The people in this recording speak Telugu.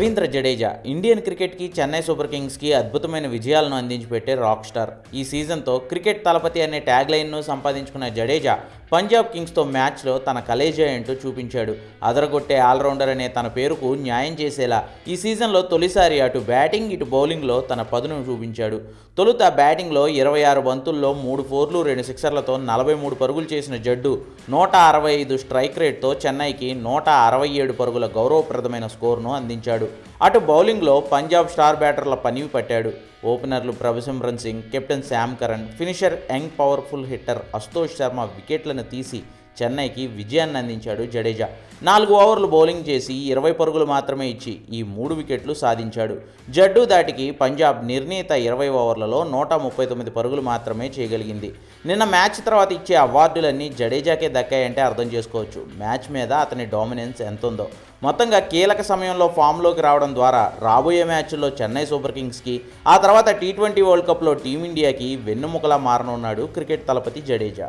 రవీంద్ర జడేజా ఇండియన్ క్రికెట్కి చెన్నై సూపర్ కింగ్స్కి అద్భుతమైన విజయాలను అందించి పెట్టే రాక్ స్టార్. ఈ సీజన్తో క్రికెట్ తలపతి అనే ట్యాగ్ లైన్ను సంపాదించుకున్న జడేజా పంజాబ్ కింగ్స్తో మ్యాచ్లో తన కలేజా ఏంటో చూపించాడు. అదరగొట్టే ఆల్రౌండర్ అనే తన పేరుకు న్యాయం చేసేలా ఈ సీజన్లో తొలిసారి అటు బ్యాటింగ్ ఇటు బౌలింగ్లో తన పదును చూపించాడు. తొలుత బ్యాటింగ్లో ఇరవై ఆరు బంతుల్లో మూడు ఫోర్లు రెండు సిక్సర్లతో నలభై మూడు పరుగులు చేసిన జడ్డు నూట అరవై ఐదు స్ట్రైక్ రేట్తో చెన్నైకి నూట అరవై ఏడు పరుగుల గౌరవప్రదమైన స్కోర్ను అందించాడు. అటు బౌలింగ్లో పంజాబ్ స్టార్ బ్యాటర్ల పనివి పట్టాడు. ఓపెనర్లు Prabhsimran Singh captain Sam Curran finisher young powerful hitter Ashutosh Sharma వికెట్లను తీసి చెన్నైకి విజయాన్ని అందించాడు జడేజా. నాలుగు ఓవర్లు బౌలింగ్ చేసి ఇరవై పరుగులు మాత్రమే ఇచ్చి ఈ మూడు వికెట్లు సాధించాడు. జడ్డు దాటికి పంజాబ్ నిర్ణీత ఇరవై ఓవర్లలో నూట ముప్పై తొమ్మిది పరుగులు మాత్రమే చేయగలిగింది. నిన్న మ్యాచ్ తర్వాత ఇచ్చే అవార్డులన్నీ జడేజాకే దక్కాయంటే అర్థం చేసుకోవచ్చు. మ్యాచ్ మీద అతని డామినెన్స్ ఎంతుందో. మొత్తంగా కీలక సమయంలో ఫామ్లోకి రావడం ద్వారా రాబోయే మ్యాచ్ల్లో చెన్నై సూపర్ కింగ్స్కి ఆ తర్వాత టీ ట్వంటీ వరల్డ్ కప్లో టీమిండియాకి వెన్నుముకలా మారనున్నాడు క్రికెట్ తలపతి జడేజా.